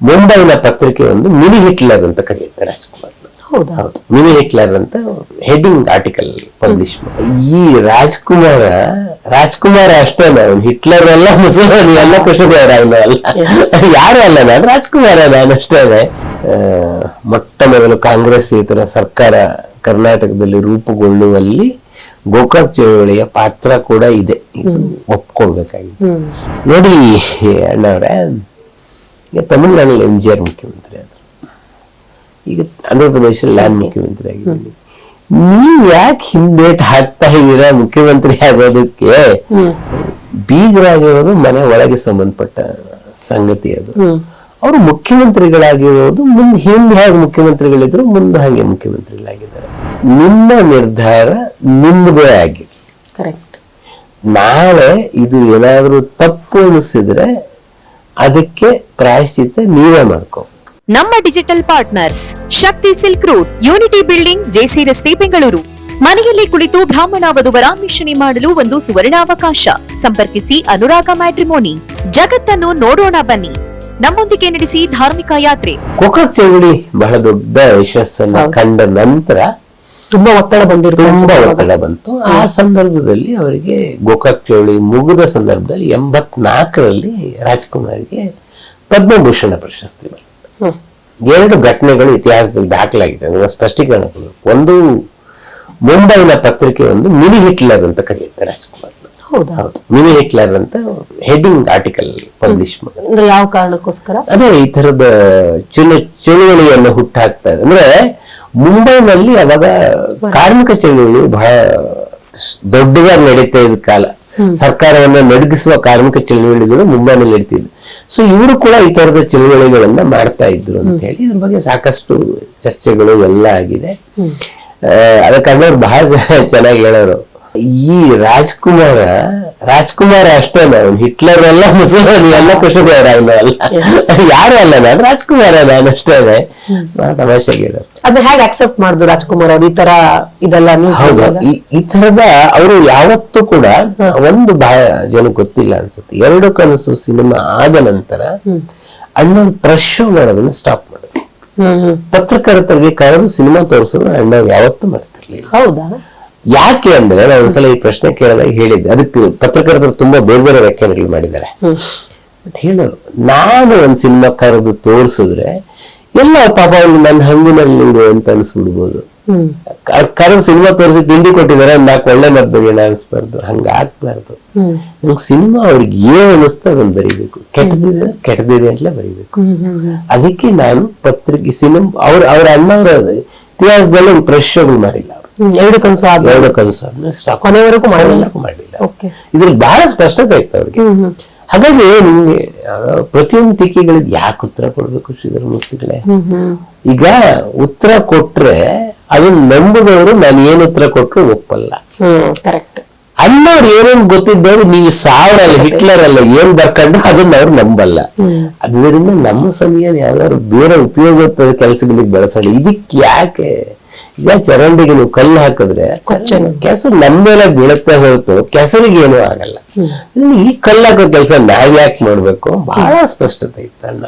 ಮುಂಬೈನ ಪತ್ರಿಕೆ ಒಂದು ಮಿನಿ ಹಿಟ್ಲರ್ ಅಂತ ಕರೆಯುತ್ತೆ ರಾಜ್ಕುಮಾರ್. ಹೌದಾ? ಮಿನಿ ಹಿಟ್ಲರ್ ಅಂತ ಹೆಡಿಂಗ್ ಆರ್ಟಿಕಲ್ ಪಬ್ಲಿಷ್ ಈ ರಾಜ್ಕುಮಾರ ರಾಜ್ಕುಮಾರ ಅಷ್ಟೇ ಅವನು ಹಿಟ್ಲರ್ ಅಲ್ಲ ಮುಸಲ್ಮಾನಿ ಅಲ್ಲ ಕೃಷ್ಣದೇವರಾಯನು ಅಲ್ಲ. ಯಾರು ಅಲ್ಲ ನಾನು ರಾಜ್ಕುಮಾರ ನಾನು ಅಷ್ಟೇ ಮೊಟ್ಟ ಮೊದಲು ಕಾಂಗ್ರೆಸ್ ಇತರ ಸರ್ಕಾರ ಕರ್ನಾಟಕದಲ್ಲಿ ರೂಪುಗೊಳ್ಳುವಲ್ಲಿ ಗೋಕಾಕ್ ಚಳವಳಿಯ ಪಾತ್ರ ಕೂಡ ಇದೆ. ಇದು ಒಪ್ಕೊಳ್ಬೇಕಾಗಿದೆ ನೋಡಿ ಅಣ್ಣವ್ರೆ ಈಗ ತಮಿಳ್ನಾಡಲ್ಲಿ ಎಂ ಜಿ ಆರ್ ಮುಖ್ಯಮಂತ್ರಿ ಆದರು. ಈಗ ಆಂಧ್ರ ಪ್ರದೇಶದಲ್ಲಿ ನಾನು ಮುಖ್ಯಮಂತ್ರಿ ಆಗಿದ್ದೀನಿ ನೀವ್ ಯಾಕೆ ಹಿಂದೇಟ್ ಹಾಕ್ತಾ ಇದ್ದೀರಾ ಮುಖ್ಯಮಂತ್ರಿ ಆಗೋದಕ್ಕೆ? ಬೀಗರಾಗಿರೋದು ಮನೆ ಒಳಗೆ ಸಂಬಂಧಪಟ್ಟ ಸಂಗತಿ ಅದು. ಅವರು ಮುಖ್ಯಮಂತ್ರಿಗಳಾಗಿರೋದು ಮುಂದೆ ಹಿಂದೆ ಹೇಗೆ ಮುಖ್ಯಮಂತ್ರಿಗಳಿದ್ರು ಮುಂದೆ ಹಾಗೆ ಮುಖ್ಯಮಂತ್ರಿಗಳಾಗಿದ್ದಾರೆ. ನಿಮ್ಮ ನಿರ್ಧಾರ ನಿಮ್ಮದೇ ಆಗಿ. ಕರೆಕ್ಟ್ ನಾಳೆ ಇದು ಏನಾದರೂ ತಪ್ಪು ಅನಿಸಿದ್ರೆ ಅದಕ್ಕೆ ಪ್ರಾಯಶ್ಚಿತ್ತ ನೀವೇ ಮಾಡ್ಕೋ. ನಮ್ಮ digital partners Shakti silk route unity building J ರಸ್ತೆ ಬೆಂಗಳೂರು. ಮನೆಯಲ್ಲಿ ಕುಳಿತು ಬ್ರಾಹ್ಮಣ ವಧುವರ ಮಿಶ್ರಣಿ ಮಾಡಲು ಒಂದು ಸುವರ್ಣಾವಕಾಶ. ಸಂಪರ್ಕಿಸಿ ಅನುರಾಗ ಮ್ಯಾಟ್ರಿಮೋನಿ. ಜಗತ್ತನ್ನು ನೋಡೋಣ ಬನ್ನಿ. ನಮ್ಮೊಂದಿಗೆ ನಡೆಸಿ ಧಾರ್ಮಿಕ ಯಾತ್ರೆ. ಕೊಕ್ಕ ಬಹಳ ದೊಡ್ಡ ಯಶಸ್ಸನ್ನ ಕಂಡ ನಂತರ ತುಂಬಾ ಒತ್ತಡ ಬಂದಿರುತ್ತೆ ತುಂಬಾ ಒತ್ತಡ ಬಂತು. ಆ ಸಂದರ್ಭದಲ್ಲಿ ಅವರಿಗೆ ಗೋಕಾಕ್ ಚೌಳಿ ಮುಗಿದ ಸಂದರ್ಭದಲ್ಲಿ ಎಂಬತ್ನಾಲ್ಕರಲ್ಲಿ ರಾಜ್ಕುಮಾರ್ಗೆ ಪದ್ಮಭೂಷಣ ಪ್ರಶಸ್ತಿ ಬಂತು. ಎರಡು ಘಟನೆಗಳು ಇತಿಹಾಸದಲ್ಲಿ ದಾಖಲಾಗಿದೆ. ಅದನ್ನ ಸ್ಪಷ್ಟೀಕರಣ ಕೊಡಬೇಕು. ಒಂದು ಮುಂಬೈನ ಪತ್ರಿಕೆ ಒಂದು ಮಿನಿ ಹಿಟ್ಲರ್ ಅಂತ ಕರೆಯುತ್ತೆ ರಾಜ್ಕುಮಾರ್. ಹೌದಾ? ಹೌದು. ಮಿನಿ ಹಿಟ್ಲರ್ ಅಂತ ಹೆಡ್ಡಿಂಗ್ ಆರ್ಟಿಕಲ್ ಪಬ್ಲಿಷ್ ಮಾಡಿ ಅಂದ್ರೆ ಯಾವ ಕಾರಣಕ್ಕೋಸ್ಕರ? ಅದೇ ಈ ತರದ ಚುನ ಚಳುವಳಿಯನ್ನು ಹುಟ್ಟಾಕ್ತಾ ಇದೆ ಅಂದ್ರೆ ಮುಂಬೈನಲ್ಲಿ ಅವಾಗ ಕಾರ್ಮಿಕ ಚಳುವಳಿ ಬಹಳ ದೊಡ್ಡದಾಗಿ ನಡೀತಾ ಇದ್ದ ಕಾಲ. ಸರ್ಕಾರವನ್ನ ನಡಗಿಸುವ ಕಾರ್ಮಿಕ ಚಳುವಳಿಗಳು ಮುಂಬೈನಲ್ಲಿ ನಡೀತಿದ್ವು. ಸೊ ಇವರು ಕೂಡ ಈ ತರದ ಚಳುವಳಿಗಳನ್ನ ಮಾಡ್ತಾ ಇದ್ರು ಅಂತ ಹೇಳಿ ಇದ್ರ ಬಗ್ಗೆ ಸಾಕಷ್ಟು ಚರ್ಚೆಗಳು ಎಲ್ಲ ಆಗಿದೆ. ಅದಕ್ಕೆ ಅವ್ರು ಬಹಳ ಚೆನ್ನಾಗಿ ಹೇಳೋರು. ಈ ರಾಜ್ಕುಮಾರ ರಾಜ್ಕುಮಾರ ಅಷ್ಟೇ ನಾನು ಹಿಟ್ಲರ್ ಅಲ್ಲ ಮುಸಲ್ಮಾನಿ ಎಲ್ಲ ಕೃಷ್ಣದೇವರ ಅಲ್ಲ. ಯಾರು ಅಲ್ಲ ನಾನು ರಾಜ್ಕುಮಾರ ನಾನು ಅಷ್ಟೇ. ತಮಾಷೆ ಅದನ್ನ ಹೇಗೆ ಅಕ್ಸೆಪ್ಟ್ ಮಾಡುದು ರಾಜ್ಕುಮಾರ್ ಅವ್ರು? ಈ ತರ ಇದೆಲ್ಲ ಹೌದು. ಈ- ತರದ ಅವರು ಯಾವತ್ತೂ ಕೂಡ ಒಂದು ಬಹಳ ಜನ ಗೊತ್ತಿಲ್ಲ ಅನ್ಸುತ್ತೆ. ಎರಡು ಕನಸು ಸಿನಿಮಾ ಆದ ನಂತರ ಅಣ್ಣವ್ರು ಪ್ರಶ್ ಮಾಡೋದನ್ನ ಸ್ಟಾಪ್ ಮಾಡಿದ್ರು ಹ್ಮ್ ಪತ್ರಕರ್ತರಿಗೆ ಕರೆದು ಸಿನಿಮಾ ತೋರಿಸೋದು ಅಣ್ಣವ್ರು ಯಾವತ್ತೂ ಮಾಡ್ತಿರ್ಲಿಲ್ಲ ಹೌದಾ? ಯಾಕೆ ಅಂದ್ರೆ ನಾನು ಒಂದ್ಸಲ ಈ ಪ್ರಶ್ನೆ ಕೇಳಿದಾಗ ಹೇಳಿದ್ದೆ. ಅದಕ್ಕೆ ಪತ್ರಕರ್ತರು ತುಂಬಾ ಬೇರೆ ಬೇರೆ ವ್ಯಾಖ್ಯಾನಗಳು ಮಾಡಿದ್ದಾರೆ. ಹೇಳೋರು ನಾನು ಒಂದ್ ಸಿನಿಮಾ ಕರೆದು ತೋರಿಸಿದ್ರೆ ಎಲ್ಲ ಪಾಪ ಅವ್ರಿಗೆ ನನ್ನ ಹಂಗಿನಲ್ಲಿ ಇದೆ ಅಂತ ಅನ್ಸ್ಬಿಡ್ಬೋದು. ಅವ್ರ್ ಕರೆದು ಸಿನಿಮಾ ತೋರಿಸಿ ತಿಂಡಿ ಕೊಟ್ಟಿದ್ದಾರೆ ನಾಲ್ಕು ಒಳ್ಳೆ ಮದ್ದು ಬಗೆನ ಅನ್ಸ್ಬಾರ್ದು. ಹಂಗ ಆಗ್ಬಾರ್ದು. ಹ್ಮ್. ನಂಗೆ ಸಿನಿಮಾ ಅವ್ರಿಗೆ ಏನ್ ಅನಿಸ್ತೋ ಅದನ್ನ ಬರೀಬೇಕು. ಕೆಟ್ಟದಿದೆ ಕೆಟ್ಟದಿದೆ ಅಂತ ಬರಿಬೇಕು. ಅದಕ್ಕೆ ನಾನು ಪತ್ರಿಕೆ ಸಿನಿಮಾ ಅವ್ರ ಅವ್ರ ಅಣ್ಣವರ ಇತಿಹಾಸದಲ್ಲಿ ಒಂದು ಶೋಗಳು ಮಾಡಿಲ್ಲ ಅವ್ರು. ಎರಡು ಕನಸು ಎರಡು ಕನಸು ಆದ್ಮೇಲೆ ಸ್ಟಾಪ್ ಕೊನೆವರೆಗೂ ಮಾಡಿಲ್ಲ. ಮಾಡಿಲ್ಲ. ಇದ್ರಲ್ಲಿ ಬಹಳ ಸ್ಪಷ್ಟತೆ ಆಯ್ತು ಅವ್ರಿಗೆ. ಹಾಗಾಗಿ ನಿಮ್ಗೆ ಪ್ರತಿಯೊಂದು ಟೀಕೆಗಳಿಗೆ ಯಾಕೆ ಉತ್ತರ ಕೊಡ್ಬೇಕು ಶ್ರೀಧರ ಮೂರ್ತಿಗಳೇ ಈಗ ಉತ್ತರ ಕೊಟ್ರೆ ಅದನ್ನ ನಂಬುದವರು ನಾನು ಏನ್ ಉತ್ತರ ಕೊಟ್ರು ಒಪ್ಪಲ್ಲ. ಕರೆಕ್ಟ್ ಅನ್ನೋರು ಏನೇನು ಗೊತ್ತಿದ್ದವ್ರು ನೀವು ಸಾವಿರ ಅಲ್ಲ ಹಿಟ್ಲರ್ ಅಲ್ಲ ಏನ್ ಬರ್ಕೊಂಡು ಅದನ್ನ ಅವ್ರು ನಂಬಲ್ಲ. ಅದರಿಂದ ನಮ್ಮ ಸಮಯ ಯಾವ್ದಾದ್ರು ಬೇರೆ ಉಪಯೋಗ ಕೆಲಸಗಳಿಗೆ ಬಳಸೋಣ ಇದಕ್ಕೆ ಯಾಕೆ ಈಗ ಚರಂಡಿಗೆ ನೀವು ಕಲ್ಲು ಹಾಕಿದ್ರೆ. ಕೆಸರು ನಮ್ಮ ಮೇಲೆ ಬೀಳುತ್ತೆ ಹೊರತು ಕೆಸರಿಗೆ ಏನೂ ಆಗಲ್ಲ. ಈ ಕಲ್ಲು ಹಾಕೋ ಕೆಲಸ ನಾವ್ ಯಾಕೆ ಮಾಡ್ಬೇಕು? ಬಹಳ ಸ್ಪಷ್ಟತೆ ಇತ್ತು ಅಣ್ಣ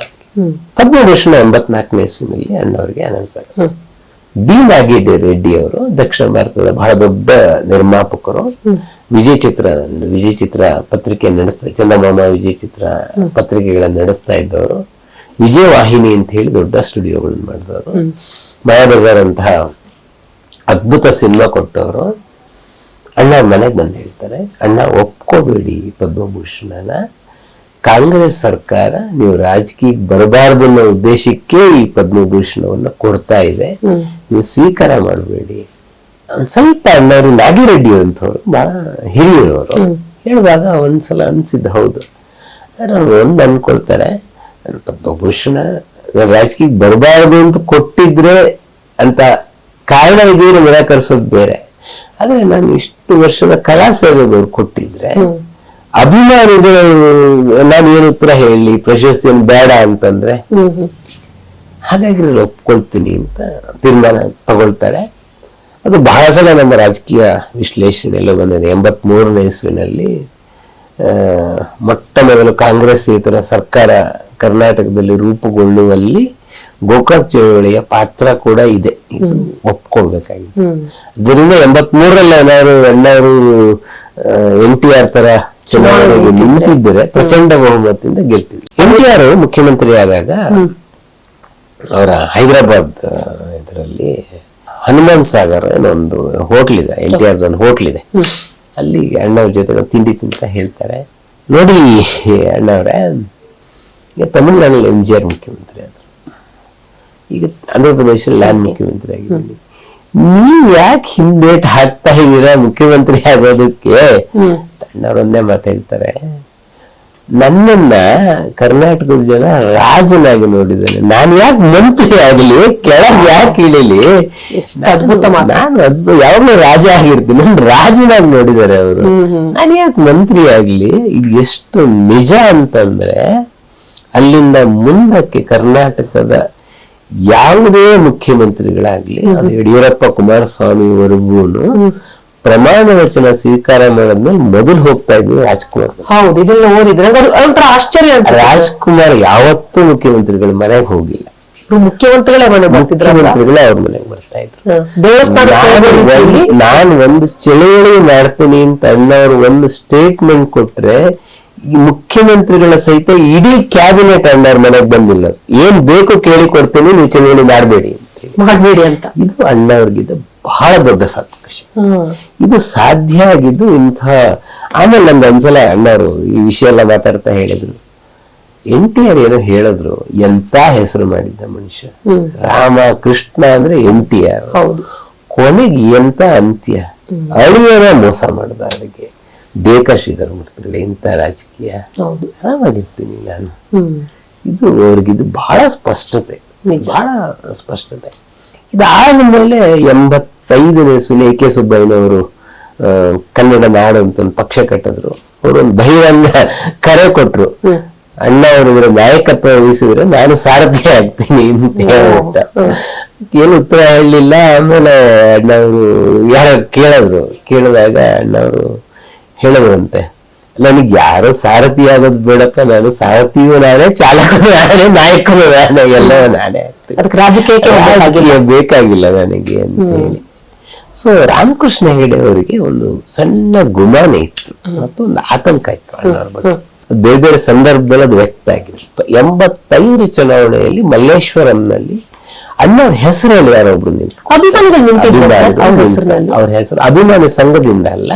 ಪದ್ಮಭೂಷಣ ಎಂಬತ್ನಾಲ್ಕನೇ ಇಸ್ವಿನಲ್ಲಿ ಅಣ್ಣವ್ರಿಗೆ ಅನೌನ್ಸ್ ಆಗುತ್ತೆ ಬಿ ನಾಗೇಡಿ ರೆಡ್ಡಿ ಅವರು ದಕ್ಷಿಣ ಭಾರತದ ಬಹಳ ದೊಡ್ಡ ನಿರ್ಮಾಪಕರು. ವಿಜಯ ಚಿತ್ರ ವಿಜಯ ಚಿತ್ರ ಪತ್ರಿಕೆ ನಡೆಸ್ತಾ ಚಂದಮಾಮ ವಿಜಯ ಚಿತ್ರ ಪತ್ರಿಕೆಗಳನ್ನ ನಡೆಸ್ತಾ ಇದ್ದವರು. ವಿಜಯವಾಹಿನಿ ಅಂತ ಹೇಳಿ ದೊಡ್ಡ ಸ್ಟುಡಿಯೋಗಳನ್ನ ಮಾಡಿದವರು. ಮಾಯಾಬಜಾರ್ ಅಂತಹ ಅದ್ಭುತ ಸಿನಿಮಾ ಕೊಟ್ಟವರು. ಅಣ್ಣ ಮನೆಗೆ ಬಂದು ಹೇಳ್ತಾರೆ ಅಣ್ಣ ಒಪ್ಕೋಬೇಡಿ ಪದ್ಮಭೂಷಣನ. ಕಾಂಗ್ರೆಸ್ ಸರ್ಕಾರ ನೀವು ರಾಜಕೀಯಕ್ಕೆ ಬರಬಾರ್ದು ಅನ್ನೋ ಉದ್ದೇಶಕ್ಕೆ ಈ ಪದ್ಮಭೂಷಣವನ್ನ ಕೊಡ್ತಾ ಇದೆ. ನೀವು ಸ್ವೀಕಾರ ಮಾಡಬೇಡಿ. ಒಂದ್ ಸ್ವಲ್ಪ ಅಣ್ಣವರು ನಾಗಿರೆಡ್ಡಿ ಅಂತವ್ರು ಬಹಳ ಹಿರಿಯರವರು ಹೇಳುವಾಗ ಒಂದ್ಸಲ ಅನ್ಸಿದ್ದು ಹೌದು. ಆದ್ರೆ ಅವ್ರು ಒಂದ್ ಅನ್ಕೊಳ್ತಾರೆ ಪದ್ಮಭೂಷಣ ರಾಜಕೀಯ ರಾಜಕೀಯಕ್ಕೆ ಬರಬಾರ್ದು ಅಂತ ಕೊಟ್ಟಿದ್ರೆ ಅಂತ ಕಾರಣ ಇದೀರ ನಿರಾಕರಿಸೋದು ಬೇರೆ. ಆದ್ರೆ ನಾನು ಇಷ್ಟು ವರ್ಷದ ಕಲಾ ಸೇವೆದವ್ರು ಕೊಟ್ಟಿದ್ರೆ ಅಭಿಮಾನಿಗಳು ನಾನು ಏನು ಉತ್ತರ ಹೇಳಿ ಪ್ರಶಸ್ತಿಯನ್ನು ಬೇಡ ಅಂತಂದ್ರೆ ಹಾಗಾಗಿ ನಾನು ಒಪ್ಕೊಳ್ತೀನಿ ಅಂತ ತೀರ್ಮಾನ ತಗೊಳ್ತಾರೆ. ಅದು ಬಹಳ ಸಲ ನಮ್ಮ ರಾಜಕೀಯ ವಿಶ್ಲೇಷಣೆಯಲ್ಲೂ ಬಂದಿದೆ. ಎಂಬತ್ ಮೂರನೇ ಇಸ್ವಿನಲ್ಲಿ ಮೊಟ್ಟ ಮೊದಲು ಕಾಂಗ್ರೆಸ್ ಇತರ ಸರ್ಕಾರ ಕರ್ನಾಟಕದಲ್ಲಿ ರೂಪುಗೊಳ್ಳುವಲ್ಲಿ ಗೋಕಾಕ್ ಚಳುವಳಿಯ ಪಾತ್ರ ಕೂಡ ಇದೆ. ಇದು ಒಪ್ಕೊಳ್ಬೇಕಾಗಿತ್ತು. ಅದರಿಂದ ಎಂಬತ್ ಮೂರರಲ್ಲಿ ಏನಾದ್ರು ಎಲ್ಲರೂ ಎನ್ ಟಿ ಆರ್ ತರ ಚುನಾವಣೆಗೆ ನಿಂತಿದ್ದರೆ ಪ್ರಚಂಡ ಬಹುಮತದಿಂದ ಗೆಲ್ತಿದ್ರು. ಎನ್ ಟಿ ಆರ್ ಮುಖ್ಯಮಂತ್ರಿ ಆದಾಗ ಅವರ ಹೈದರಾಬಾದ್ ಇದರಲ್ಲಿ ಹನುಮಾನ್ ಸಾಗರ್ ಏನೊಂದು ಒಂದು ಹೋಟ್ಲ್ ಇದೆ ಎನ್ ಟಿ ಆರ್ ಒಂದು ಹೋಟ್ಲ್ ಇದೆ ಅಲ್ಲಿ ಅಣ್ಣವ್ರ ಜೊತೆ ತಿಂಡಿ ತಿಂತ ಹೇಳ್ತಾರೆ. ನೋಡಿ ಅಣ್ಣವ್ರೆ ಈಗ ತಮಿಳ್ನಾಡಲ್ಲಿ ಎಂ ಜಿ ಆರ್ ಮುಖ್ಯಮಂತ್ರಿ ಆದ್ರು. ಈಗ ಆಂಧ್ರ ಪ್ರದೇಶ ನಾನು ಮುಖ್ಯಮಂತ್ರಿ ಆಗಿದ್ದೀನಿ. ನೀವ್ ಯಾಕೆ ಹಿಂದೇಟ್ ಹಾಕ್ತಾ ಇದ್ದೀರಾ ಮುಖ್ಯಮಂತ್ರಿ ಆಗೋದಕ್ಕೆ? ಅಣ್ಣವ್ರೊಂದೇ ಮಾತಾಡ್ತಾರೆ ನನ್ನನ್ನ ಕರ್ನಾಟಕದ ಜನ ರಾಜನಾಗಿ ನೋಡಿದ್ದಾರೆ. ನಾನು ಯಾಕೆ ಮಂತ್ರಿ ಆಗಲಿ ಕೆಳಗೆ ಯಾಕೆ ಇಳಿಲಿ? ಅದ್ಭುತ ನಾನು ಅದ್ಭುತ ಯಾವಾಗಲೂ ರಾಜ ಆಗಿರ್ತೀನಿ. ನನ್ನ ರಾಜನಾಗಿ ನೋಡಿದ್ದಾರೆ ಅವರು. ನಾನು ಯಾಕೆ ಮಂತ್ರಿ ಆಗಲಿ? ಇದು ಎಷ್ಟು ನಿಜ ಅಂತಂದ್ರೆ ಅಲ್ಲಿಂದ ಮುಂದಕ್ಕೆ ಕರ್ನಾಟಕದ ಯಾವುದೇ ಮುಖ್ಯಮಂತ್ರಿಗಳಾಗ್ಲಿ ಅದು ಯಡಿಯೂರಪ್ಪ ಕುಮಾರಸ್ವಾಮಿವರೆಗೂ ಪ್ರಮಾಣ ವಚನ ಸ್ವೀಕಾರ ಮಾಡಿದ್ಮೇಲೆ ಮೊದಲು ಹೋಗ್ತಾ ಇದ್ವಿ ರಾಜ್ಕುಮಾರ್. ಹೌದು ಇದೆಲ್ಲ ಓದಿದ್ರೆ ಒಂಥರ ಆಶ್ಚರ್ಯ ರಾಜ್ಕುಮಾರ್ ಯಾವತ್ತೂ ಮುಖ್ಯಮಂತ್ರಿಗಳ ಮನೆಗೆ ಹೋಗಿಲ್ಲ. ಮುಖ್ಯಮಂತ್ರಿಗಳೇ ಮನೆ ಮುಖ್ಯಮಂತ್ರಿಗಳೇ ಅವ್ರ ಮನೆಗೆ ಬರ್ತಾ ಇದ್ರು. ನಾನು ಒಂದ್- ಚಳವಳಿ ಮಾಡ್ತೀನಿ ಅಂತ ಅಣ್ಣವ್ರು ಒಂದು ಸ್ಟೇಟ್ಮೆಂಟ್ ಕೊಟ್ರೆ ಮುಖ್ಯಮಂತ್ರಿಗಳ ಸಹಿತ ಇಡೀ ಕ್ಯಾಬಿನೆಟ್ ಅಂಡರ್ ಮನೆಗೆ ಬಂದಿಲ್ಲ. ಏನ್ ಬೇಕು ಕೇಳಿ ಕೊಡ್ತೀನಿ ನೀವು ಚುನಾವಣೆ ಮಾಡಬೇಡಿ ಅಂತ ಮಾಡಬೇಡಿ ಅಂತ. ಇದು ಅಣ್ಣವ್ರಿಗಿದ್ದ ಬಹಳ ದೊಡ್ಡ ಸಾಧಕ ಇದು ಸಾಧ್ಯ ಆಗಿದ್ದು ಇಂಥ ಆಮೇಲೆ ನಮ್ದು ಒಂದ್ಸಲ ಅಣ್ಣವರು ಈ ವಿಷಯ ಎಲ್ಲ ಮಾತಾಡ್ತಾ ಹೇಳಿದ್ರು. ಎನ್ ಟಿ ಆರ್ ಏನೋ ಹೇಳಿದ್ರು ಎಂತ ಹೆಸರು ಮಾಡಿದ್ದ ಮನುಷ್ಯ? ರಾಮ ಕೃಷ್ಣ ಅಂದ್ರೆ ಎನ್ ಟಿ ಆರ್. ಹೌದು. ಕೊನೆಗೆ ಎಂತ ಅಂತ್ಯ? ಅಳಿಯರ ಮೋಸ ಮಾಡ್ದ ಅದಕ್ಕೆ. ಬೇಕಾ ಶ್ರೀಧರ ಮೂರ್ತಿಗಳು ಇಂಥ ರಾಜಕೀಯ ಆರಾಮಾಗಿರ್ತೀನಿ ನಾನು. ಇದು ಅವ್ರಿಗಿದು ಬಹಳ ಸ್ಪಷ್ಟತೆ. ಬಹಳ ಸ್ಪಷ್ಟತೆ. ಇದಾದ್ಮೇಲೆ ಎಂಬತ್ತೈದನೇ ಎ ಕೆ ಸುಬ್ಬಯ್ಯನವರು ಕನ್ನಡ ನಾಡ ಅಂತ ಒಂದು ಪಕ್ಷ ಕಟ್ಟಿದ್ರು. ಅವರು ಒಂದು ಬಹಿರಂಗ ಕರೆ ಕೊಟ್ರು. ಅಣ್ಣ ಅವರು ಇದರ ನಾಯಕತ್ವ ವಹಿಸಿದ್ರೆ ನಾನು ಸಾರಥಿ ಆಗ್ತೀನಿ ಅಂತ ಹೇಳ್ಬಿಟ್ಟ. ಏನು ಉತ್ತರ ಹೇಳಲಿಲ್ಲ. ಆಮೇಲೆ ಅಣ್ಣವರು ಯಾರ ಕೇಳಿದ್ರು. ಕೇಳಿದಾಗ ಅಣ್ಣವರು ಹೇಳಿದ್ರಂತೆ. ನನಗೆ ಯಾರು ಸಾರಥಿ ಆಗೋದು ಬೇಡಪ್ಪ ನಾನು ಸಾರಥಿಯೂ ನಾನೇ ಚಾಲಕನು ನಾನೇ ನಾಯಕನು ನಾನೇ ಎಲ್ಲವೂ ನಾನೇ. ರಾಜಕೀಯ ಬೇಕಾಗಿಲ್ಲ ನನಗೆ ಅಂತ ಹೇಳಿ. ಸೊ ರಾಮಕೃಷ್ಣ ಹೆಗಡೆ ಅವರಿಗೆ ಒಂದು ಸಣ್ಣ ಗುಮಾನ ಇತ್ತು. ಮತ್ತು ಒಂದು ಆತಂಕ ಇತ್ತು ಅಣ್ಣವ್ರ ಬಗ್ಗೆ. ಬೇರೆ ಬೇರೆ ಸಂದರ್ಭದಲ್ಲಿ ಅದು ವ್ಯಕ್ತ ಆಗಿರುತ್ತೆ ಎಂಬತ್ತೈದು ಚುನಾವಣೆಯಲ್ಲಿ ಮಲ್ಲೇಶ್ವರಂನಲ್ಲಿ ಅಣ್ಣವ್ರ ಹೆಸರಲ್ಲಿ ಯಾರೊಬ್ರು ನಿಂತು ಅವ್ರ ಹೆಸರು ಅಭಿಮಾನಿ ಸಂಘದಿಂದ ಅಲ್ಲ.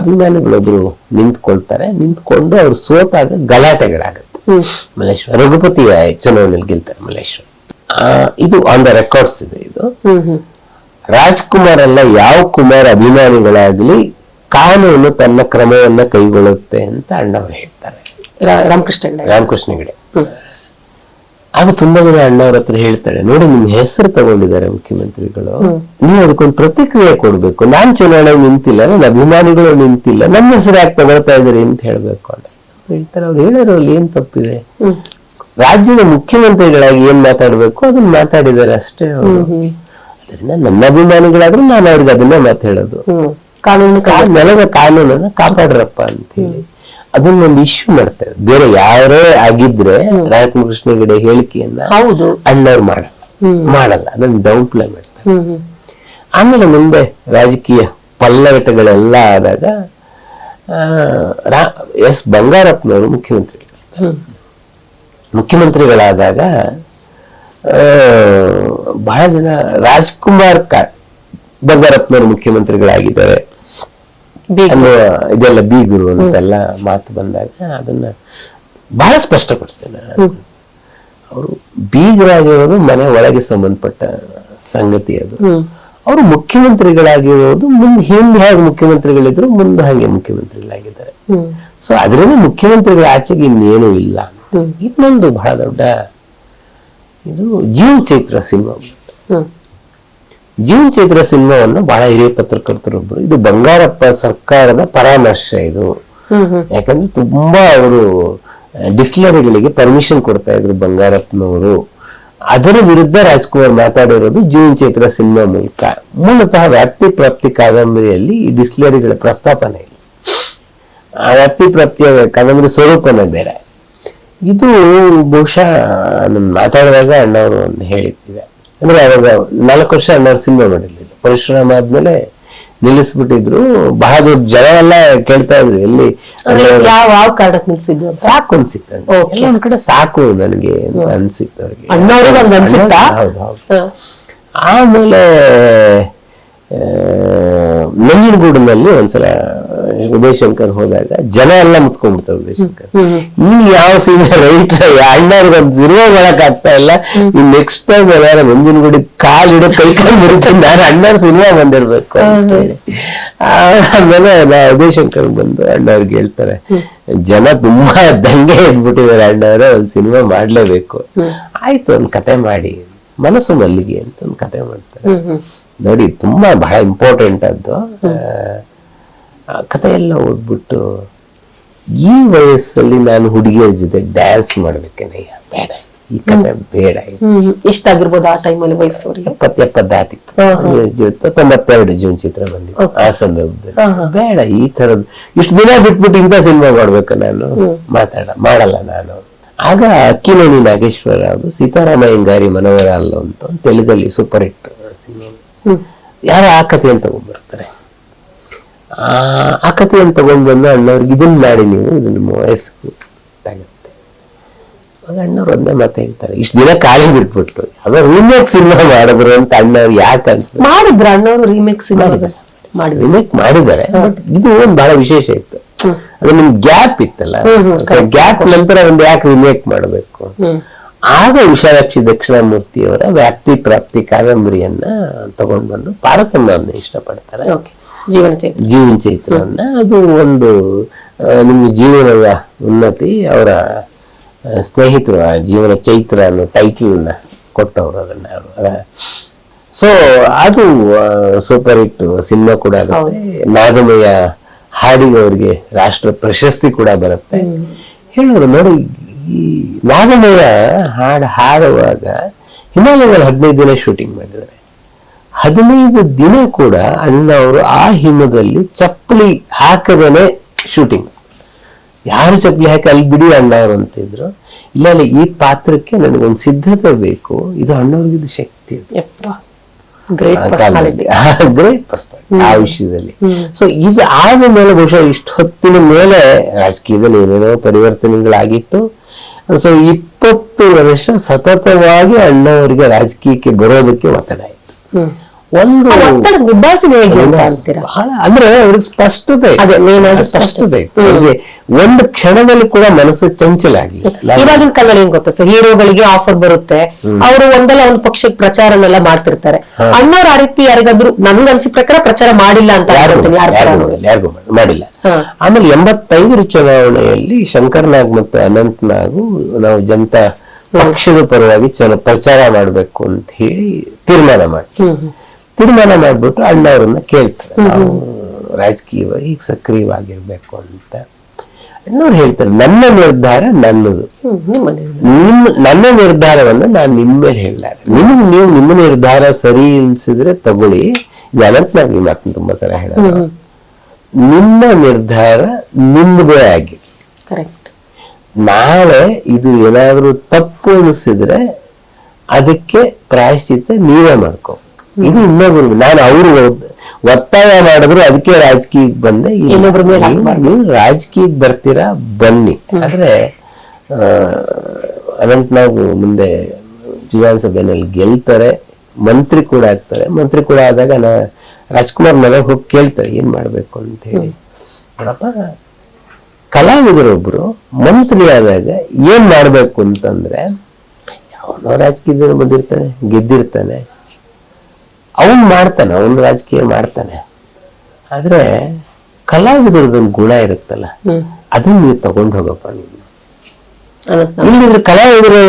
ಅಭಿಮಾನಿಗಳೊಬ್ರು ನಿಂತ್ಕೊಳ್ತಾರೆ. ನಿಂತ್ಕೊಂಡು ಅವ್ರು ಸೋತಾಗ ಗಲಾಟೆಗಳಾಗುತ್ತೆ. ಮಲ್ಲೇಶ್ವರ ರಘುಪತಿ ಚುನಾವಣೆಯಲ್ಲಿ ಗೆಲ್ತಾರೆ ಮಲ್ಲೇಶ್ವರ. ಇದು ಆನ್ ದ ರೆಕಾರ್ಡ್ಸ್ ಇದೆ ಇದು. ರಾಜ್ಕುಮಾರ್ ಅಲ್ಲ ಯಾವ ಕುಮಾರ್ ಅಭಿಮಾನಿಗಳಾಗ್ಲಿ ಕಾನೂನು ತನ್ನ ಕ್ರಮವನ್ನ ಕೈಗೊಳ್ಳುತ್ತೆ ಅಂತ ಅಣ್ಣವ್ರು ಹೇಳ್ತಾರೆ. ರಾಮಕೃಷ್ಣ. ರಾಮಕೃಷ್ಣ ಹೆಗಡೆ ಆಗ ತುಂಬಾ ಜನ ಅಣ್ಣವ್ರ ಹತ್ರ ಹೇಳ್ತಾರೆ ನೋಡಿ ನಿಮ್ ಹೆಸರು ತಗೊಂಡಿದ್ದಾರೆ ಮುಖ್ಯಮಂತ್ರಿಗಳು ನೀವು ಅದಕ್ಕೊಂದು ಪ್ರತಿಕ್ರಿಯೆ ಕೊಡ್ಬೇಕು. ನಾನ್ ಚುನಾವಣೆ ನಿಂತಿಲ್ಲ ನನ್ನ ಅಭಿಮಾನಿಗಳು ನಿಂತಿಲ್ಲ ನನ್ನ ಹೆಸರು ಯಾಕೆ ತಗೊಳ್ತಾ ಇದ್ದೀರಿ ಅಂತ ಹೇಳ್ಬೇಕು ಅಂತ ಹೇಳ್ತಾರೆ. ಅವ್ರು ಹೇಳೋದ್ರಲ್ಲಿ ಏನ್ ತಪ್ಪಿದೆ? ರಾಜ್ಯದ ಮುಖ್ಯಮಂತ್ರಿಗಳಾಗಿ ಏನ್ ಮಾತಾಡ್ಬೇಕು? ಅದನ್ನ ಮಾತಾಡಿದ್ದಾರೆ ಅಷ್ಟೇ ಅವರು. ಅದರಿಂದ ನನ್ನ ಅಭಿಮಾನಿಗಳಾದ್ರೂ ನಾನು ಅವ್ರಿಗೆ ಅದನ್ನೇ ಮಾತಾಡೋದು. ಕಾನೂನು ನೆಲದ ಕಾನೂನನ್ನ ಕಾಪಾಡ್ರಪ್ಪ ಅಂತ ಹೇಳಿ ಅದನ್ನೊಂದು ಇಶ್ಯೂ ಮಾಡ್ತಾ ಇದ್ದಾರೆ ಬೇರೆ ಯಾರೇ ಆಗಿದ್ರೆ ರಾಮಕೃಷ್ಣ ಹೆಗಡೆ ಹೇಳಿಕೆಯನ್ನ ಹೌದು. ಅಣ್ಣವ್ರು ಮಾಡಲ್ಲ ಮಾಡಲ್ಲ. ಅದನ್ನ ಡೌನ್ ಪ್ಲೇ ಮಾಡ್ತಾರೆ. ಆಮೇಲೆ ಮುಂದೆ ರಾಜಕೀಯ ಪಲ್ಲವಟಗಳೆಲ್ಲ ಆದಾಗ ಎಸ್ ಬಂಗಾರಪ್ಪನವರು ಮುಖ್ಯಮಂತ್ರಿ. ಮುಖ್ಯಮಂತ್ರಿಗಳಾದಾಗ ಬಹಳ ಜನ ರಾಜ್ಕುಮಾರ್ ಕಾ ಬಂಗಾರಪ್ಪನವರು ಮುಖ್ಯಮಂತ್ರಿಗಳಾಗಿದ್ದಾರೆ. ಅನ್ನುವ ಇದೆಲ್ಲ ಬೀಗುರು ಅಂತೆಲ್ಲ ಮಾತು ಬಂದಾಗ ಅದನ್ನ ಬಹಳ ಸ್ಪಷ್ಟಪಡಿಸ್ತೇನೆ. ಅವರು ಬೀಗರಾಗಿರೋದು ಮನೆ ಒಳಗೆ ಸಂಬಂಧಪಟ್ಟ ಸಂಗತಿ ಅದು. ಅವರು ಮುಖ್ಯಮಂತ್ರಿಗಳಾಗಿರೋದು ಮುಂದೆ ಹಿಂದೆ ಹೇಗೆ ಮುಖ್ಯಮಂತ್ರಿಗಳಿದ್ರು ಮುಂದೆ ಹಾಗೆ ಮುಖ್ಯಮಂತ್ರಿಗಳಾಗಿದ್ದಾರೆ. ಸೊ ಅದರಿಂದ ಮುಖ್ಯಮಂತ್ರಿಗಳ ಆಚೆಗೆ ಇನ್ನೇನು ಇಲ್ಲ. ಇನ್ನೊಂದು ಬಹಳ ದೊಡ್ಡ ಇದು ಜೀವ ಚೈತ್ರ ಸಿನಿಮಾ. ಜೀವನ್ ಚೈತ್ರ ಸಿನಿಮಾವನ್ನು ಬಹಳ ಹಿರಿಯ ಪತ್ರಕರ್ತರೊಬ್ಬರು ಇದು ಬಂಗಾರಪ್ಪ ಸರ್ಕಾರದ ಪರಾಮರ್ಶ ಇದು. ಯಾಕಂದ್ರೆ ತುಂಬಾ ಅವರು ಡಿಸ್ಟಿಲರಿಗಳಿಗೆ ಪರ್ಮಿಷನ್ ಕೊಡ್ತಾ ಇದ್ರು ಬಂಗಾರಪ್ಪನವರು. ಅದರ ವಿರುದ್ಧ ರಾಜ್ಕುಮಾರ್ ಮಾತಾಡಿರೋದು ಜೂನ್ ಚೈತ್ರ ಸಿನಿಮಾ ಮೂಲಕ. ಮೂಲತಃ ವ್ಯಾಪ್ತಿ ಪ್ರಾಪ್ತಿ ಕಾದಂಬರಿಯಲ್ಲಿ ಈ ಡಿಸ್ಲರಿಗಳ ಪ್ರಸ್ತಾಪನೆ ಇಲ್ಲ. ಆ ವ್ಯಾಪ್ತಿ ಪ್ರಾಪ್ತಿಯ ಕಾದಂಬರಿ ಸ್ವರೂಪನೇ ಬೇರೆ. ಇದು ಬಹುಶಃ ನಾನು ಮಾತಾಡುವಾಗ ಅಣ್ಣವರು ಒಂದು ಹೇಳಿದ್ದಿದೆ ಅಂದ್ರೆ ಅವಾಗ ನಾಲ್ಕು ವರ್ಷ ಅಣ್ಣವ್ರು ಸಿನಿಮಾ ಮಾಡಿರ್ಲಿ ಪರಿಶ್ರಮ ಆದ್ಮೇಲೆ ನಿಲ್ಲಿಸ್ಬಿಟ್ಟಿದ್ರು. ಬಹಳ ದೊಡ್ಡ ಜನ ಎಲ್ಲ ಕೇಳ್ತಾ ಇದ್ರು ಎಲ್ಲಿ ಸಾಕು ಅನ್ಸಿತ್ತು ಒಂದ್ ಕಡೆ ಸಾಕು ನನಗೆ ಅಂತ ಅನ್ಸಿತ್ತು ಅವ್ರಿಗೆ. ಆಮೇಲೆ ನಂಜನಗೂಡಿನಲ್ಲಿ ಒಂದ್ಸಲ ಉದಯಶಂಕರ್ ಹೋದಾಗ ಜನ ಎಲ್ಲ ಮುತ್ಕೊಂಡ್ಬಿಡ್ತಾರೆ ಉದಯಶಂಕರ್. ಇನ್ ಯಾವ ಸಿನಿಮಾ ರೈಟ್ ಅಣ್ಣವ್ರಿಗೆ ಒಂದು ಸಿನಿಮಾ ಮಾಡಕ್ ಆಗ್ತಾ ಇಲ್ಲ. ಇನ್ ನೆಕ್ಸ್ಟ್ ಟೈಮ್ ಏನಾರ ಗುಡಿ ಕಾಲ್ ಇಡೋ ಕೈ ಕಾಲು ಮುರಿತೀನಿ ನಾನು ಅಣ್ಣವ್ರ ಸಿನಿಮಾ ಬಂದಿರ್ಬೇಕು ಅಂತ ಹೇಳಿ. ಆಮೇಲೆ ನಾ ಉದಯಶಂಕರ್ ಬಂದು ಅಣ್ಣವ್ರಿಗೆ ಹೇಳ್ತಾರೆ ಜನ ತುಂಬಾ ದಂಗೆ ಎದ್ಬಿಟ್ಟಿದ್ದಾರೆ ಅಣ್ಣವ್ರೆ ಒಂದ್ ಸಿನಿಮಾ ಮಾಡ್ಲೇಬೇಕು. ಆಯ್ತು ಒಂದ್ ಕತೆ ಮಾಡಿ. ಮನಸ್ಸು ಮಲ್ಲಿಗೆ ಅಂತ ಒಂದ್ ಕತೆ ಮಾಡ್ತಾರೆ. ನೋಡಿ ತುಂಬಾ ಬಹಳ ಇಂಪಾರ್ಟೆಂಟ್ ಅದು ಆ, ಕಥೆಯೆಲ್ಲ ಓದ್ಬಿಟ್ಟು ಈ ವಯಸ್ಸಲ್ಲಿ ನಾನು ಹುಡುಗಿಯರ ಜೊತೆ ಡ್ಯಾನ್ಸ್ ಮಾಡ್ಬೇಕೇನಯ್ಯ ಬೇಡ ಈ ಕತೆ ಬೇಡ. ಎಷ್ಟಾಗಿರ್ಬೋದು ಆ ಟೈಮಲ್ಲಿ ವಯಸ್ಸು ಎಪ್ಪತ್ ಎಪ್ಪತ್ ದಾಟಿತ್ತು ತೊಂಬತ್ತೆರಡು ಜೂನ್ ಚಿತ್ರ ಬಂದಿತ್ತು. ಆ ಸಂದರ್ಭದಲ್ಲಿ. ಬೇಡ ಈ ತರದ್ ಇಷ್ಟು ದಿನ ಬಿಟ್ಬಿಟ್ಟು ಇಂಥ ಸಿನಿಮಾ ಮಾಡ್ಬೇಕು ನಾನು. ಮಾತಾಡ ಮಾಡಲ್ಲ ನಾನು. ಆಗ ಅಕ್ಕಿಮಣಿ ನಾಗೇಶ್ವರ ಅದು ಸೀತಾರಾಮ ಹೆಂಗಾರಿ ಮನೋಹರ ಅಲ್ಲ ಅಂತ ತೆಲುಗಲ್ಲಿ ಸೂಪರ್ ಹಿಟ್ ಸಿನಿಮಾ. ಯಾರು ಆ ಕಥೆ ಅಂತ ಆ ಆ ಕಥೆಯನ್ನು ತಗೊಂಡು ಬಂದು ಅಣ್ಣವ್ರಿಗೆ ಇದನ್ನ ಮಾಡಿ ನೀವು ಇದು ನಿಮ್ಮ ವಯಸ್ಸು. ಆಗುತ್ತೆ ಆಗ ಅಣ್ಣವ್ರು ಒಂದೇ ಮಾತು ಹೇಳ್ತಾರೆ ಇಷ್ಟು ದಿನ ಖಾಲಿ ಬಿಟ್ಬಿಟ್ರು. ಅದೋ ರೀಮೇಕ್ ಸಿನಿಮಾ ಮಾಡಿದ್ರು ಅಂತ ಅಣ್ಣವ್ರು ಯಾಕೆ ಅನ್ಸ್ಬೇಕು? ಮಾಡಿದ್ರು ಅಣ್ಣವ್ರು ರೀಮೇಕ್ ಸಿನಿಮಾ ರೀಮೇಕ್ ಮಾಡಿದ್ರು. ರಿಮೇಕ್ ಮಾಡಿದ್ದಾರೆ ಬಟ್ ಇದು ಒಂದು ಬಹಳ ವಿಶೇಷ ಇತ್ತು. ಅದು ನಿಮ್ ಗ್ಯಾಪ್ ಇತ್ತಲ್ಲ? ಗ್ಯಾಪ್ ನಂತರ ಒಂದು ಯಾಕೆ ರಿಮೇಕ್ ಮಾಡಬೇಕು? ಆಗ ವಿಶಾಲಾಕ್ಷಿ ದಕ್ಷಿಣಾಮೂರ್ತಿಯವರ ವ್ಯಾಪ್ತಿ ಪ್ರಾಪ್ತಿ ಕಾದಂಬರಿಯನ್ನ ತಗೊಂಡ್ ಬಂದು ಪಾರ್ವತಮ್ಮವನ್ನು ಇಷ್ಟಪಡ್ತಾರೆ. ಓಕೆ ಜೀವನ ಚೈತ್ರ ಜೀವನ ಚೈತ್ರವನ್ನ ಅದು ಒಂದು ನಿಮ್ಮ ನಿಮ್ಗೆ ಜೀವನದ ಉನ್ನತಿ ಅವರ ಸ್ನೇಹಿತರು ಆ ಜೀವನ ಚೈತ್ರ ಅನ್ನೋ ಟೈಟಲ್ನ ಕೊಟ್ಟವರು ಅದನ್ನ ಅವರು. ಸೊ ಅದು ಸೂಪರ್ ಹಿಟ್ ಸಿನಿಮಾ ಕೂಡ ಆಗುತ್ತೆ. ನಾದಮಯ ಹಾಡಿಗೆ ಅವ್ರಿಗೆ ರಾಷ್ಟ್ರ ಪ್ರಶಸ್ತಿ ಕೂಡ ಬರುತ್ತೆ. ಹೇಳೋರು ನೋಡಿ ಈ ನಾದಮಯ ಹಾಡು ಹಾಡುವಾಗ ಹಿಮಾಲಯದಲ್ಲಿ ಹದಿನೈದು ದಿನ ಶೂಟಿಂಗ್ ಮಾಡಿದ್ದಾರೆ. ಹದಿನೈದು ದಿನ ಕೂಡ ಅಣ್ಣ ಅವರು ಆ ಹಿಮದಲ್ಲಿ ಚಪ್ಪಲಿ ಹಾಕದೇನೆ ಶೂಟಿಂಗ್. ಯಾರು ಚಪ್ಪಲಿ ಹಾಕಿ ಅಲ್ಲಿ ಬಿಡಿ ಅಣ್ಣ ಅವರು ಅಂತಿದ್ರು. ಇಲ್ಲ ಇಲ್ಲ ಈ ಪಾತ್ರಕ್ಕೆ ನನಗೊಂದು ಸಿದ್ಧತೆ ಬೇಕು. ಇದು ಅಣ್ಣವ್ರಿಗೆ ಇದು ಶಕ್ತಿ ಇದು. ಗ್ರೇಟ್ ಪರ್ಸನಾಲಿಟಿ ಆ ವಿಷಯದಲ್ಲಿ. ಸೊ ಇದು ಆದ ಮೇಲೆ ಬಹುಶಃ ಇಷ್ಟು ಹೊತ್ತಿನ ಮೇಲೆ ರಾಜಕೀಯದಲ್ಲಿ ಏನೇನೋ ಪರಿವರ್ತನೆಗಳಾಗಿತ್ತು. ಸೊ ಇಪ್ಪತ್ತು ವರ್ಷ ಸತತವಾಗಿ ಅಣ್ಣವರಿಗೆ ರಾಜಕೀಯಕ್ಕೆ ಬರೋದಕ್ಕೆ ಒತ್ತಡ ಆಯ್ತು. ಒಂದು ಬಹಳ ಅಂದ್ರೆ ಅವ್ರಿಗೆ ಸ್ಪಷ್ಟತೆ ಸ್ಪಷ್ಟತೆ ಇತ್ತು ಒಂದು ಕ್ಷಣದಲ್ಲಿ ಕೂಡ ಮನಸ್ಸು ಚಂಚಲ ಆಗ್ಲಿಲ್ಲ ಇವಾಗಿನ ಕಾಲದಲ್ಲಿ ಏನ್ ಗೊತ್ತಾ? ಸರ್ ಹೀರೋಗಳಿಗೆ ಆಫರ್ ಬರುತ್ತೆ. ಅವರು ಒಂದಲ್ಲ ಒಂದು ಪಕ್ಷಕ್ಕೆ ಪ್ರಚಾರನೆಲ್ಲ ಮಾಡ್ತಿರ್ತಾರೆ. ಅಣ್ಣವ್ರ ಆ ರೀತಿ ಯಾರಿಗಾದ್ರು ನನ್ಗೆ ಅನ್ಸಿದ ಪ್ರಕಾರ ಪ್ರಚಾರ ಮಾಡಿಲ್ಲ ಅಂತ ಯಾರಿಗೂ. ಮಾಡಿಲ್ಲ, ಆಮೇಲೆ ಎಂಬತ್ತೈದರ ಚುನಾವಣೆಯಲ್ಲಿ ಶಂಕರ್ನಾಗ್ ಮತ್ತು ಅನಂತ್ನಾಗು ನಾವು ಜನತಾ ಪಕ್ಷದ ಪರವಾಗಿ ಪ್ರಚಾರ ಮಾಡಬೇಕು ಅಂತ ಹೇಳಿ ತೀರ್ಮಾನ ಮಾಡಿ ಹ್ಮ್ ಹ್ಮ್. ತೀರ್ಮಾನ ಮಾಡಿಬಿಟ್ಟು ಅಣ್ಣವ್ರನ್ನ ಕೇಳ್ತಾರೆ. ನಾವು ರಾಜಕೀಯವಾಗಿ ಈಗ ಸಕ್ರಿಯವಾಗಿರ್ಬೇಕು ಅಂತ ಅಣ್ಣವ್ರು ಹೇಳ್ತಾರೆ. ನನ್ನ ನಿರ್ಧಾರ ನನ್ನದು. ನಿಮ್ಮ ನನ್ನ ನಿರ್ಧಾರವನ್ನು ನಾನು ನಿಮ್ಮ ಮೇಲೆ ಹೇಳಲಾರೆ. ನಿಮಗೆ ನೀವು ನಿಮ್ಮ ನಿರ್ಧಾರ ಸರಿ ಅನ್ಸಿದ್ರೆ ತಗೊಳ್ಳಿ. ಇದು ಅನಂತನಾಗ್ ನಿಮ್ಮ ಮಾತನ್ನ ತುಂಬಾ ಸಲ ಹೇಳ ನಿಮ್ಮ ನಿರ್ಧಾರ ನಿಮ್ಮದೇ ಆಗಿ ಕರೆಕ್ಟ್. ನಾಳೆ ಇದು ಏನಾದರೂ ತಪ್ಪು ಅನಿಸಿದ್ರೆ ಅದಕ್ಕೆ ಪ್ರಾಯಶ್ಚಿತ್ತ ನೀವೇ ಮಾಡ್ಕೋ. ಇದು ಇನ್ನೊಬ್ರು ನಾನು ಅವರು ಒತ್ತಾಯ ಮಾಡಿದ್ರು ಅದಕ್ಕೆ ರಾಜಕೀಯಕ್ಕೆ ಬಂದೆ. ನೀವು ರಾಜಕೀಯಕ್ಕೆ ಬರ್ತೀರಾ? ಬನ್ನಿ. ಆದ್ರೆ ಅದಂತ ನಾವು ಮುಂದೆ ವಿಧಾನಸಭೆಯಲ್ಲಿ ಗೆಲ್ತಾರೆ. ಮಂತ್ರಿ ಕೂಡ ಆಗ್ತಾರೆ. ಮಂತ್ರಿ ಕೂಡ ಆದಾಗ ನಾ ರಾಜ್ಕುಮಾರ್ ಮನೆಗೆ ಹೋಗಿ ಕೇಳ್ತಾರೆ ಏನ್ ಮಾಡ್ಬೇಕು ಅಂತ ಹೇಳಿ. ನೋಡಪ್ಪ ಕಲಾವಿದರೊಬ್ರು ಮಂತ್ರಿ ಆದಾಗ ಏನ್ ಮಾಡ್ಬೇಕು ಅಂತಂದ್ರೆ ಯಾವನೋ ರಾಜಕೀಯದಲ್ಲಿ ಬಂದಿರ್ತಾನೆ ಗೆದ್ದಿರ್ತಾನೆ. ಅವನ್ ಮಾಡ್ತಾನೆ ಅವನು ರಾಜಕೀಯ ಮಾಡ್ತಾನೆ. ಆದ್ರೆ ಕಲಾವಿದರದೊಂದು ಗುಣ ಇರುತ್ತಲ್ಲ ಅದನ್ನ ನೀವು ತಗೊಂಡು ಹೋಗಪ್ಪ ನೀನು. ಇಲ್ಲಿದ್ರೆ ಕಲಾವಿದರು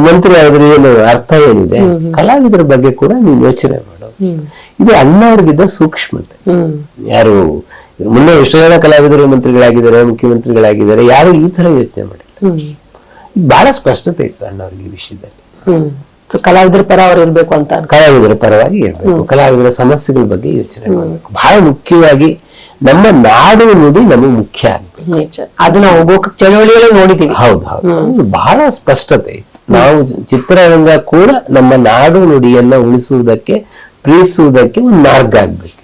ಮಂತ್ರಿ ಆದ್ರೆ ಏನು ಅರ್ಥ ಏನಿದೆ? ಕಲಾವಿದರ ಬಗ್ಗೆ ಕೂಡ ನೀವು ಯೋಚನೆ ಮಾಡು. ಇದು ಅಣ್ಣವ್ರಿಗಿದ್ದ ಸೂಕ್ಷ್ಮತೆ. ಹ್ಮ್. ಯಾರು ಮುಂದೆ ಎಷ್ಟೋ ಜನ ಕಲಾವಿದರು ಮಂತ್ರಿಗಳಾಗಿದ್ದಾರೆ ಮುಖ್ಯಮಂತ್ರಿಗಳಾಗಿದ್ದಾರೆ ಯಾರು ಈ ತರ ಯೋಚನೆ ಮಾಡಿಲ್ಲ. ಬಹಳ ಸ್ಪಷ್ಟತೆ ಇತ್ತು ಅಣ್ಣವ್ರಿಗೆ ಈ ವಿಷಯದಲ್ಲಿ. ಕಲಾವಿದರ ಪರ ಅವ್ರು ಇರ್ಬೇಕು ಅಂತ ಕಲಾವಿದರ ಪರವಾಗಿ ಇರಬೇಕು. ಕಲಾವಿದರ ಸಮಸ್ಯೆಗಳ ಬಗ್ಗೆ ಯೋಚನೆ ಮಾಡಬೇಕು. ಬಹಳ ಮುಖ್ಯವಾಗಿ ನಮ್ಮ ನಾಡು ನುಡಿ ನಮಗೆ ಮುಖ್ಯ ಆಗ್ಬೇಕು. ಅದು ನಾವು ಚಳವಳಿಯಲ್ಲೇ ನೋಡಿದೀವಿ. ಹೌದು ಹೌದು. ಬಹಳ ಸ್ಪಷ್ಟತೆ ಇತ್ತು. ನಾವು ಚಿತ್ರರಂಗ ಕೂಡ ನಮ್ಮ ನಾಡು ನುಡಿಯನ್ನ ಉಳಿಸುವುದಕ್ಕೆ ಪ್ರೀತಿಸುವುದಕ್ಕೆ ಒಂದು ಮಾರ್ಗ ಆಗ್ಬೇಕು.